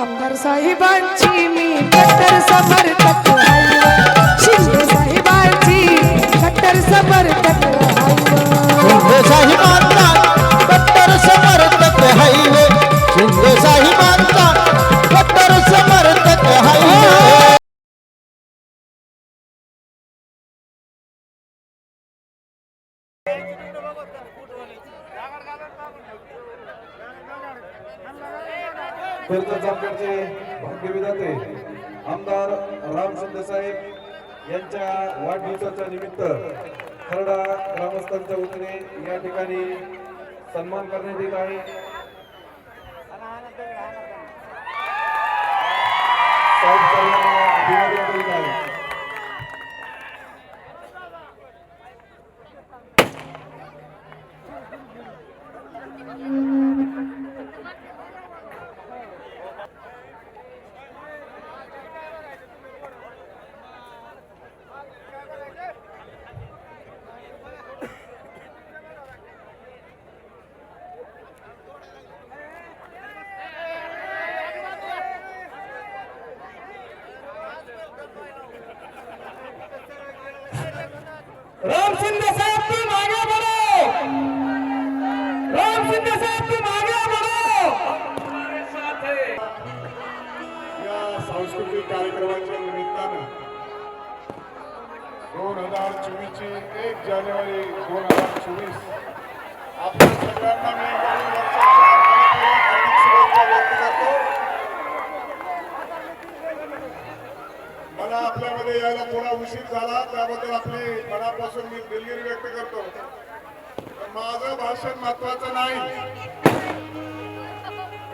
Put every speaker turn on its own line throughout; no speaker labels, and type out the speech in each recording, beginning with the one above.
आमदार साहेबांची मी कट्टर समर्थक.
कर्जत जामखेडचे भाग्यविधाते आमदार राम शिंदे साहेब यांच्या वाढदिवसाच्या निमित्त खरडा ग्रामस्थांच्या वतीने या ठिकाणी सन्मान करण्यात येत आहे.
राम शिंदे साहब तुम आगे बढ़ो। राम शिंदे साहब तुम आगे बढ़ो।
या सांस्कृतिक कार्यक्रमाच्या निमित्तानं दोन हजार चोवीसची एक जानेवारी दोन हजार चोवीस आपल्या सगळ्यांना मी शुभेच्छा व्यक्त करतो. मला आपल्यामध्ये यायला थोडा उशीर झाला त्याबद्दल आपली मनापासून मी दिलगिरी व्यक्त करतो. माझं भाषण महत्वाचं नाही.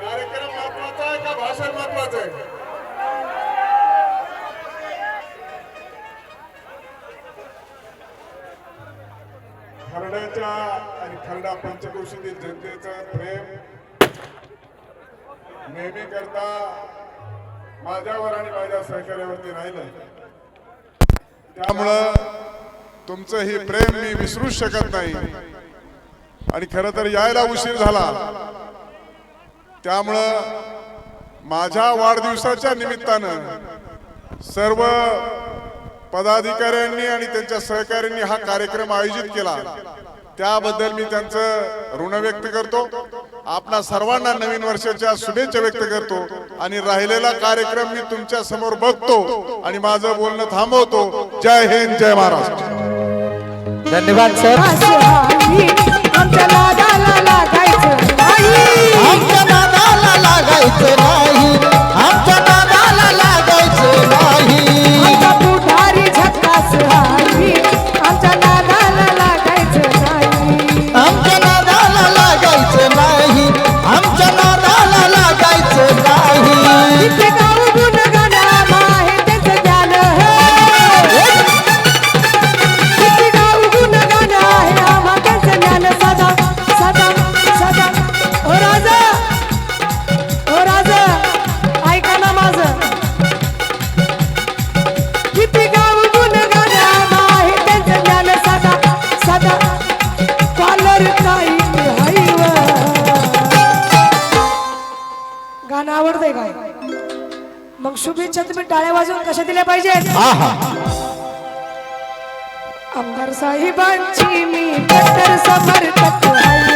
कार्यक्रम महत्त्वाचा आहे का भाषण महत्वाचं आहे? खरड्याच्या आणि खरडा पंचकृषीतील जनतेचं प्रेम नेहमी करता माझ्यावर आणि माझ्या सहकार्यावरती राहिलं त्यामुळं तुमचं हे प्रेम मी विसरूच शकत नाही. आणि खरं तर यायला उशीर झाला. त्यामुळं माझ्या वाढदिवसाच्या निमित्तानं सर्व पदाधिकाऱ्यांनी आणि त्यांच्या सहकाऱ्यांनी हा कार्यक्रम आयोजित केला. त्याबद्दल मी त्यांचं ऋण व्यक्त करतो. आपणा सर्वांना नवीन वर्षाच्या शुभेच्छा व्यक्त करतो. आणि राहिलेला कार्यक्रम मी तुमच्यासमोर बघतो आणि माझं बोलणं थांबवतो. जय हिंद जय महाराष्ट्र.
धन्यवाद सर
आवडतंय काय मग शुभेच्छा तुम्ही टाळ्या वाजवून कशा दिल्या पाहिजेत?
आहा
आमदार साहेबांची मी कट्टर समर्थक आहे.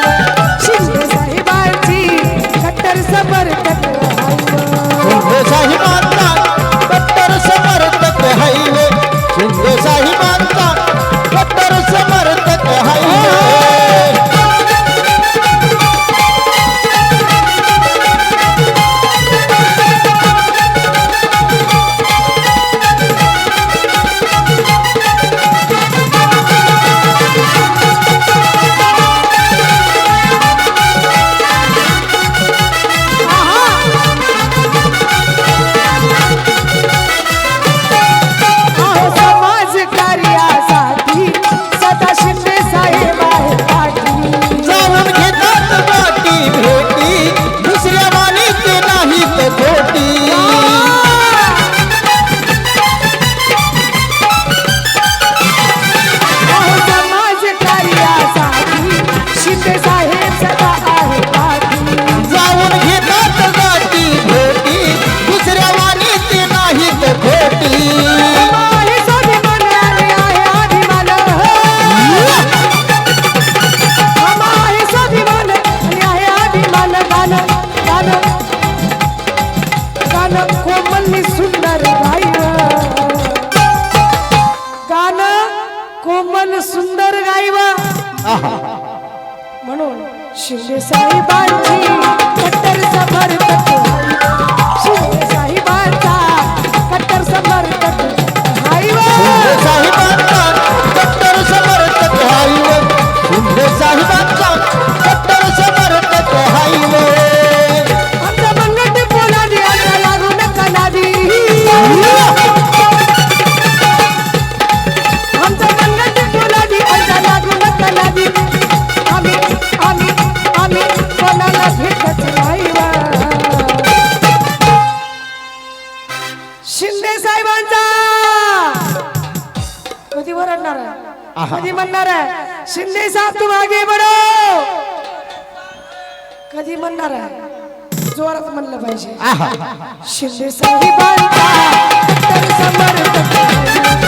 म्हणून शिंदे साहेबांची कट्टर समर्थक शिंदे साहेबांचा! कधी वरडणार आहे? कधी म्हणणार आहे? शिंदे साहेब तू मागे बडो! कधी म्हणणार आहे? जोरात म्हणलं पाहिजे. शिंदे साहेबांचा तर